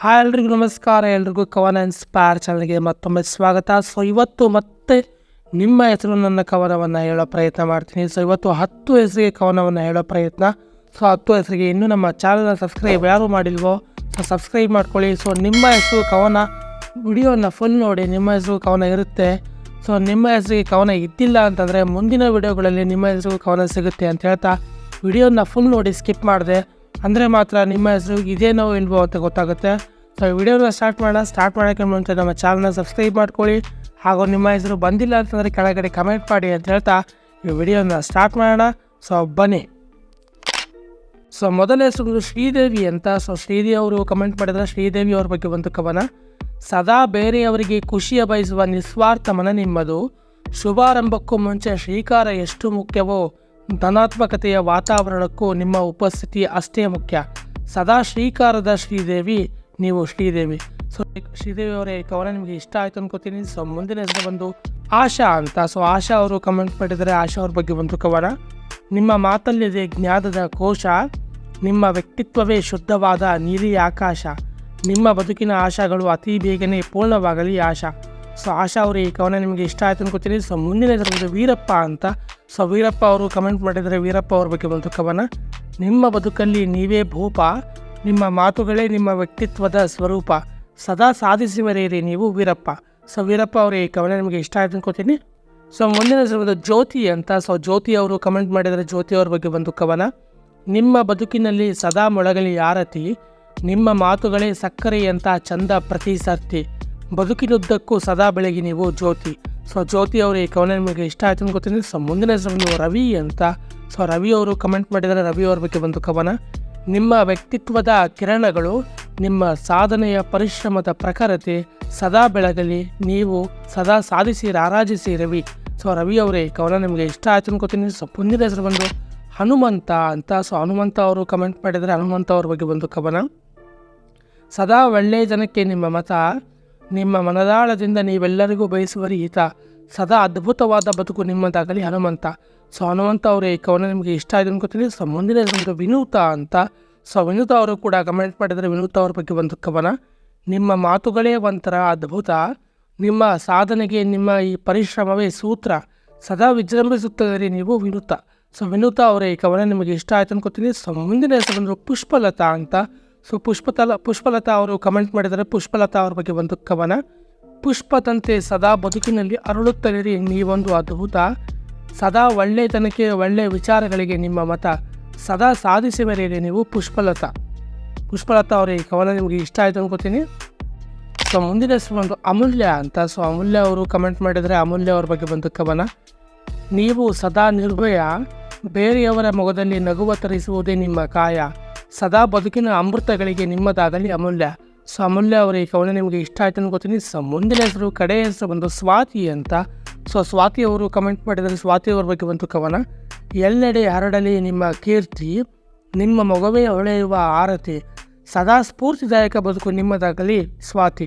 Hi ಎಲ್ರಿಗೂ ನಮಸ್ಕಾರ, ಎಲ್ರಿಗೂ ಕವನ ಇನ್ಸ್ಪೈರ್ ಚಾನಲ್ಗೆ ಮತ್ತೊಮ್ಮೆ ಸ್ವಾಗತ. ಸೊ ಇವತ್ತು ಮತ್ತೆ ನಿಮ್ಮ ಹೆಸರು ನನ್ನ ಕವನವನ್ನು ಹೇಳೋ ಪ್ರಯತ್ನ ಮಾಡ್ತೀನಿ. ಸೊ ಇವತ್ತು ಹತ್ತು ಹೆಸರಿಗೆ ಕವನವನ್ನು ಹೇಳೋ ಪ್ರಯತ್ನ. ಸೊ ಹತ್ತು ಹೆಸರಿಗೆ ಇನ್ನೂ ನಮ್ಮ ಚಾನಲ್ನ ಸಬ್ಸ್ಕ್ರೈಬ್ ಯಾರು ಮಾಡಿಲ್ವೋ ಸೊ ಸಬ್ಸ್ಕ್ರೈಬ್ ಮಾಡ್ಕೊಳ್ಳಿ. ಸೊ ನಿಮ್ಮ ಹೆಸರು ಕವನ, ವಿಡಿಯೋನ ಫುಲ್ ನೋಡಿ ನಿಮ್ಮ ಹೆಸರು ಕವನ ಇರುತ್ತೆ. ಸೊ ನಿಮ್ಮ ಹೆಸರಿಗೆ ಕವನ ಇದ್ದಿಲ್ಲ ಅಂತಂದರೆ ಮುಂದಿನ ವಿಡಿಯೋಗಳಲ್ಲಿ ನಿಮ್ಮ ಹೆಸರು ಕವನ ಸಿಗುತ್ತೆ ಅಂತ ಹೇಳ್ತಾ, ವಿಡಿಯೋನ ಫುಲ್ ನೋಡಿ ಸ್ಕಿಪ್ ಮಾಡಿದೆ. ಅಂದರೆ ಮಾತ್ರ ನಿಮ್ಮ ಹೆಸರು ಇದೇನೋ ಇಲ್ವೋ ಅಂತ ಗೊತ್ತಾಗುತ್ತೆ. ಸೊ ವಿಡಿಯೋನ ಸ್ಟಾರ್ಟ್ ಮಾಡೋಣ. ಸ್ಟಾರ್ಟ್ ಮಾಡೋಕ್ಕೆ ಮುಂಚೆ ನಮ್ಮ ಚಾನಲ್ನ ಸಬ್ಸ್ಕ್ರೈಬ್ ಮಾಡ್ಕೊಳ್ಳಿ. ಹಾಗೂ ನಿಮ್ಮ ಹೆಸರು ಬಂದಿಲ್ಲ ಅಂತಂದರೆ ಕೆಳಗಡೆ ಕಮೆಂಟ್ ಮಾಡಿ ಅಂತ ಹೇಳ್ತಾ ಈ ವಿಡಿಯೋನ ಸ್ಟಾರ್ಟ್ ಮಾಡೋಣ. ಸೊ ಬನ್ನಿ. ಸೊ ಮೊದಲ ಹೆಸರು ಶ್ರೀದೇವಿ ಅಂತ. ಸೊ ಶ್ರೀದೇವಿ ಅವರು ಕಮೆಂಟ್ ಮಾಡಿದ್ರೆ ಶ್ರೀದೇವಿ ಅವ್ರ ಬಗ್ಗೆ ಒಂದು ಕವನ. ಸದಾ ಬೇರೆಯವರಿಗೆ ಖುಷಿಯ ಬಯಸುವ ನಿಸ್ವಾರ್ಥ ಮನ ನಿಮ್ಮದು. ಶುಭಾರಂಭಕ್ಕೂ ಮುಂಚೆ ಶ್ರೀಕಾರ ಎಷ್ಟು ಮುಖ್ಯವೋ ಧನಾತ್ಮಕತೆಯ ವಾತಾವರಣಕ್ಕೂ ನಿಮ್ಮ ಉಪಸ್ಥಿತಿ ಅಷ್ಟೇ ಮುಖ್ಯ. ಸದಾ ಶ್ರೀಕಾರದ ಶ್ರೀದೇವಿ, ನೀವು ಶ್ರೀದೇವಿ. ಸೊ ಶ್ರೀದೇವಿ ಅವರೇ ಕವನ ನಿಮಗೆ ಇಷ್ಟ ಆಯಿತು ಅನ್ಕೋತೀನಿ. ಸೊ ಮುಂದಿನ ಹೆಸರು ಬಂದು ಆಶಾ ಅಂತ. ಸೊ ಆಶಾ ಅವರು ಕಮೆಂಟ್ ಮಾಡಿದರೆ ಆಶಾ ಅವ್ರ ಬಗ್ಗೆ ಒಂದು ಕವನ. ನಿಮ್ಮ ಮಾತಲ್ಲಿದೆ ಜ್ಞಾನದ ಕೋಶ. ನಿಮ್ಮ ವ್ಯಕ್ತಿತ್ವವೇ ಶುದ್ಧವಾದ ನೀಲಿ ಆಕಾಶ. ನಿಮ್ಮ ಬದುಕಿನ ಆಶಾಗಳು ಅತಿ ಬೇಗನೆ ಪೂರ್ಣವಾಗಲಿ ಆಶಾ. ಸೊ ಆಶಾ ಅವರು, ಈ ಕವನ ನಿಮಗೆ ಇಷ್ಟ ಆಯಿತು ಅನ್ಕೋತೀನಿ. ಸೊ ಮುಂದಿನ ಬಂದು ವೀರಪ್ಪ ಅಂತ. ಸೊ ವೀರಪ್ಪ ಅವರು ಕಮೆಂಟ್ ಮಾಡಿದರೆ ವೀರಪ್ಪ ಅವ್ರ ಬಗ್ಗೆ ಒಂದು ಕವನ. ನಿಮ್ಮ ಬದುಕಲ್ಲಿ ನೀವೇ ಭೂಪ. ನಿಮ್ಮ ಮಾತುಗಳೇ ನಿಮ್ಮ ವ್ಯಕ್ತಿತ್ವದ ಸ್ವರೂಪ. ಸದಾ ಸಾಧಿಸಿ ಮರೆಯಿರಿ ನೀವು ವೀರಪ್ಪ. ಸೊ ವೀರಪ್ಪ ಅವರು, ಈ ಕವನ ನಿಮಗೆ ಇಷ್ಟ ಆಯಿತು ಅನ್ಕೋತೀನಿ. ಸೊ ಮುಂದಿನ ಬಂದು ಜ್ಯೋತಿ ಅಂತ. ಸೊ ಜ್ಯೋತಿ ಅವರು ಕಮೆಂಟ್ ಮಾಡಿದರೆ ಜ್ಯೋತಿ ಅವ್ರ ಬಗ್ಗೆ ಒಂದು ಕವನ. ನಿಮ್ಮ ಬದುಕಿನಲ್ಲಿ ಸದಾ ಮೊಳಗಲಿ ಆರತಿ ನಿಮ್ಮ ಮಾತುಗಳೇ ಸಕ್ಕರೆಯಂತ ಚಂದ ಪ್ರತಿ ಸರ್ತಿ. ಬದುಕಿನುದ್ದಕ್ಕೂ ಸದಾ ಬೆಳಗಿ ನೀವು ಜ್ಯೋತಿ. ಸೊ ಜ್ಯೋತಿ ಅವರು, ಈ ಕವನ ನಿಮಗೆ ಇಷ್ಟ ಆಯ್ತು ಅನ್ಕೋತೀನಿ ಸೊ ಮುಂದಿನ ಹೆಸರು ಬಂದು ರವಿ ಅಂತ. ಸೊ ರವಿ ಅವರು ಕಮೆಂಟ್ ಮಾಡಿದರೆ ರವಿ ಅವ್ರ ಬಗ್ಗೆ ಒಂದು ಕವನ ನಿಮ್ಮ ವ್ಯಕ್ತಿತ್ವದ ಕಿರಣಗಳು, ನಿಮ್ಮ ಸಾಧನೆಯ ಪರಿಶ್ರಮದ ಪ್ರಖರತೆ ಸದಾ ಬೆಳಗಲಿ. ನೀವು ಸದಾ ಸಾಧಿಸಿ, ರಾರಾಜಿಸಿ, ರವಿ. ಸೊ ರವಿ ಅವರೇ, ಈ ಕವನ ನಿಮಗೆ ಇಷ್ಟ ಆಯ್ತು ಅನ್ಕೋತೀನಿ ಸೊ ಮುಂದಿನ ಹೆಸರು ಬಂದು ಹನುಮಂತ ಅಂತ. ಸೊ ಹನುಮಂತ ಅವರು ಕಮೆಂಟ್ ಮಾಡಿದರೆ ಹನುಮಂತ ಅವ್ರ ಬಗ್ಗೆ ಒಂದು ಕವನ ಸದಾ ಒಳ್ಳೆಯ ಜನಕ್ಕೆ ನಿಮ್ಮ ಮತ. ನಿಮ್ಮ ಮನದಾಳದಿಂದ ನೀವೆಲ್ಲರಿಗೂ ಬಯಸುವ ಹಿತ ಸದಾ ಅದ್ಭುತವಾದ ಬದುಕು ನಿಮ್ಮದಾಗಲಿ ಹನುಮಂತ. ಸೊ ಹನುಮಂತ ಅವರು, ಈ ಕವನ ನಿಮಗೆ ಇಷ್ಟ ಆಯಿತು ಅನ್ಕೋತೀನಿ ಸೊ, ಮುಂದಿನ ವಿನೂತ ಅಂತ. ಸೊ, ವಿನೂತ ಅವರು ಕೂಡ ಕಮೆಂಟ್ ಮಾಡಿದರೆ ವಿನೂತ ಅವ್ರ ಬಗ್ಗೆ ಒಂದು ಕವನ. ನಿಮ್ಮ ಮಾತುಗಳೇ ಒಂಥರ ಅದ್ಭುತ. ನಿಮ್ಮ ಸಾಧನೆಗೆ, ನಿಮ್ಮ ಈ ಪರಿಶ್ರಮವೇ ಸೂತ್ರ. ಸದಾ ವಿಜೃಂಭಿಸುತ್ತದೆ ನೀವು, ವಿನೂತ. ಸೊ, ವಿನೂತ ಅವರ, ಈ ಕವನ ನಿಮಗೆ ಇಷ್ಟ ಆಯ್ತು ಅನ್ಕೋತೀನಿ ಸೊ, ಮುಂದಿನ ಹೆಸರು ಪುಷ್ಪಲತಾ ಅಂತ. ಸೊ ಪುಷ್ಪತಲ ಪುಷ್ಪಲತಾ ಅವರು ಕಮೆಂಟ್ ಮಾಡಿದರೆ ಪುಷ್ಪಲತಾ ಅವ್ರ ಬಗ್ಗೆ ಒಂದು ಕವನ. ಪುಷ್ಪದಂತೆ ಸದಾ ಬದುಕಿನಲ್ಲಿ ಅರಳುತ್ತಲಿರಿ ನೀವೊಂದು ಅದ್ಭುತ. ಸದಾ ಒಳ್ಳೆಯತನಕ್ಕೆ ಒಳ್ಳೆಯ ವಿಚಾರಗಳಿಗೆ ನಿಮ್ಮ ಮತ. ಸದಾ ಸಾಧಿಸಿ ಬರೆಯಿರಿ ನೀವು ಪುಷ್ಪಲತಾ. ಪುಷ್ಪಲತಾ ಅವರ, ಈ ಕವನ ನಿಮಗೆ ಇಷ್ಟ ಆಯಿತು ಅನ್ಕೋತೀನಿ. ಸೊ ಮುಂದಿನ ಹೆಸರು ಒಂದು ಅಮೂಲ್ಯ ಅಂತ. ಸೊ ಅಮೂಲ್ಯ ಅವರು ಕಮೆಂಟ್ ಮಾಡಿದರೆ ಅಮೂಲ್ಯ ಅವ್ರ ಬಗ್ಗೆ ಬಂದು ಕವನ. ನೀವು ಸದಾ ನಿರ್ಭಯ. ಬೇರೆಯವರ ಮೊಗದಲ್ಲಿ ನಗುವ ತರಿಸುವುದೇ ನಿಮ್ಮ ಕಾಯ. ಸದಾ ಬದುಕಿನ ಅಮೃತಗಳಿಗೆ ನಿಮ್ಮದಾಗಲಿ ಅಮೂಲ್ಯ. ಸೊ ಅಮೂಲ್ಯ ಅವರ ಈ ಕವನ ನಿಮಗೆ ಇಷ್ಟ ಆಯ್ತು ಅನ್ಕೋತೀನಿ ಸೊ ಮುಂದಿನ ಹೆಸರು, ಕಡೆ ಹೆಸರು ಬಂದು ಸ್ವಾತಿ ಅಂತ. ಸೊ ಸ್ವಾತಿ ಅವರು ಕಮೆಂಟ್ ಮಾಡಿದರೆ ಸ್ವಾತಿ ಅವರ ಬಗ್ಗೆ ಒಂದು ಕವನ. ಎಲ್ಲೆಡೆ ಹರಡಲಿ ನಿಮ್ಮ ಕೀರ್ತಿ, ನಿಮ್ಮ ಮೊಗವೇ ಹೊಳೆಯುವ ಆರತಿ, ಸದಾ ಸ್ಫೂರ್ತಿದಾಯಕ ಬದುಕು ನಿಮ್ಮದಾಗಲಿ ಸ್ವಾತಿ.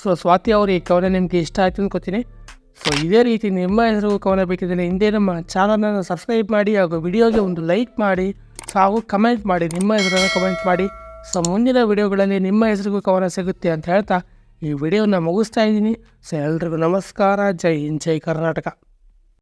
ಸೊ ಸ್ವಾತಿ ಅವರು ಈ ಕವನ ನಿಮಗೆ ಇಷ್ಟ ಆಯ್ತು ಅನ್ಕೋತೀನಿ ಸೊ ಇದೇ ರೀತಿ ನಿಮ್ಮ ಹೆಸರು ಕವನ ಬೇಕಿದ್ದರೆ ಹಿಂದೆ ನಮ್ಮ ಚಾನಲನ್ನು ಸಬ್ಸ್ಕ್ರೈಬ್ ಮಾಡಿ ಹಾಗೂ ವಿಡಿಯೋಗೆ ಒಂದು ಲೈಕ್ ಮಾಡಿ. ಹಾಗೂ ಕಮೆಂಟ್ ಮಾಡಿ, ನಿಮ್ಮ ಹೆಸರನ್ನು ಕಮೆಂಟ್ ಮಾಡಿ. ಸೊ ಮುಂದಿನ ವಿಡಿಯೋಗಳಲ್ಲಿ ನಿಮ್ಮ ಹೆಸರಿಗೂ ಕವನ ಸಿಗುತ್ತೆ ಅಂತ ಹೇಳ್ತಾ ಈ ವಿಡಿಯೋನ ಮುಗಿಸ್ತಾ ಇದ್ದೀನಿ. ಸೊ ಎಲ್ರಿಗೂ ನಮಸ್ಕಾರ. ಜೈ ಹಿಂದ್, ಜೈ ಕರ್ನಾಟಕ.